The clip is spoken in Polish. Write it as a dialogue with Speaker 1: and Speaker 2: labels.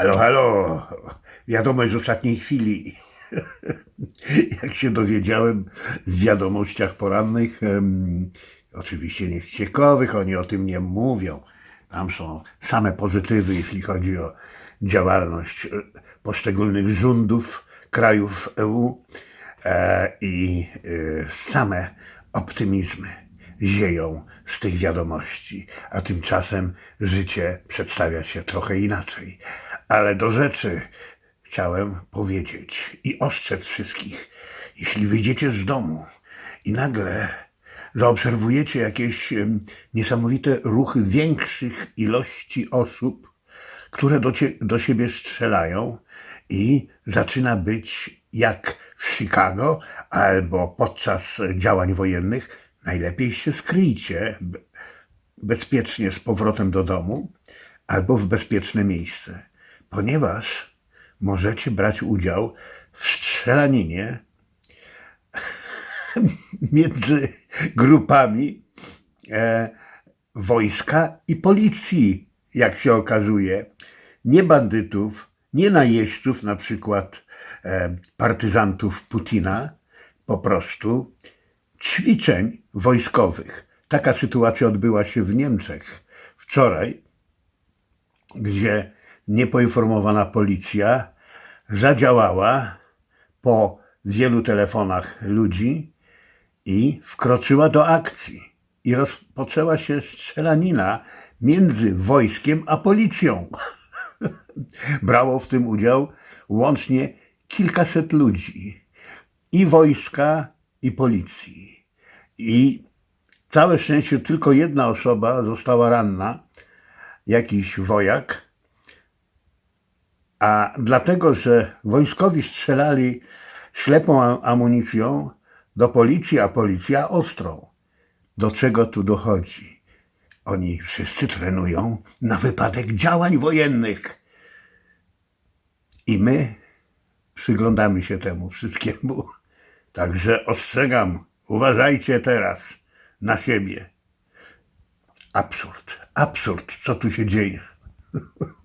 Speaker 1: Halo, halo. Wiadomość z ostatniej chwili. Jak się dowiedziałem w wiadomościach porannych, em, oczywiście ciekawych, oni o tym nie mówią. Tam są same pozytywy, jeśli chodzi o działalność e, poszczególnych rządów krajów EU e, i e, same optymizmy zieją z tych wiadomości, a tymczasem życie przedstawia się trochę inaczej. Ale do rzeczy chciałem powiedzieć i ostrzec wszystkich, jeśli wyjdziecie z domu i nagle zaobserwujecie jakieś niesamowite ruchy większych ilości osób, które do, cie, do siebie strzelają i zaczyna być jak w Chicago albo podczas działań wojennych, najlepiej się skryjcie be- bezpiecznie z powrotem do domu albo w bezpieczne miejsce, ponieważ możecie brać udział w strzelaninie między grupami e, wojska i policji, jak się okazuje. Nie bandytów, nie najeźdźców, na przykład e, partyzantów Putina, po prostu ćwiczeń wojskowych. Taka sytuacja odbyła się w Niemczech wczoraj, gdzie niepoinformowana policja zadziałała po wielu telefonach ludzi i wkroczyła do akcji. I rozpoczęła się strzelanina między wojskiem a policją. Brało w tym udział łącznie kilkaset ludzi i wojska, i policji. I całe szczęście tylko jedna osoba została ranna, jakiś wojak, a dlatego, że wojskowi strzelali ślepą amunicją do policji, a policja ostrą. Do czego tu dochodzi? Oni wszyscy trenują na wypadek działań wojennych. I my przyglądamy się temu wszystkiemu. Także ostrzegam, uważajcie teraz na siebie. Absurd, absurd, co tu się dzieje.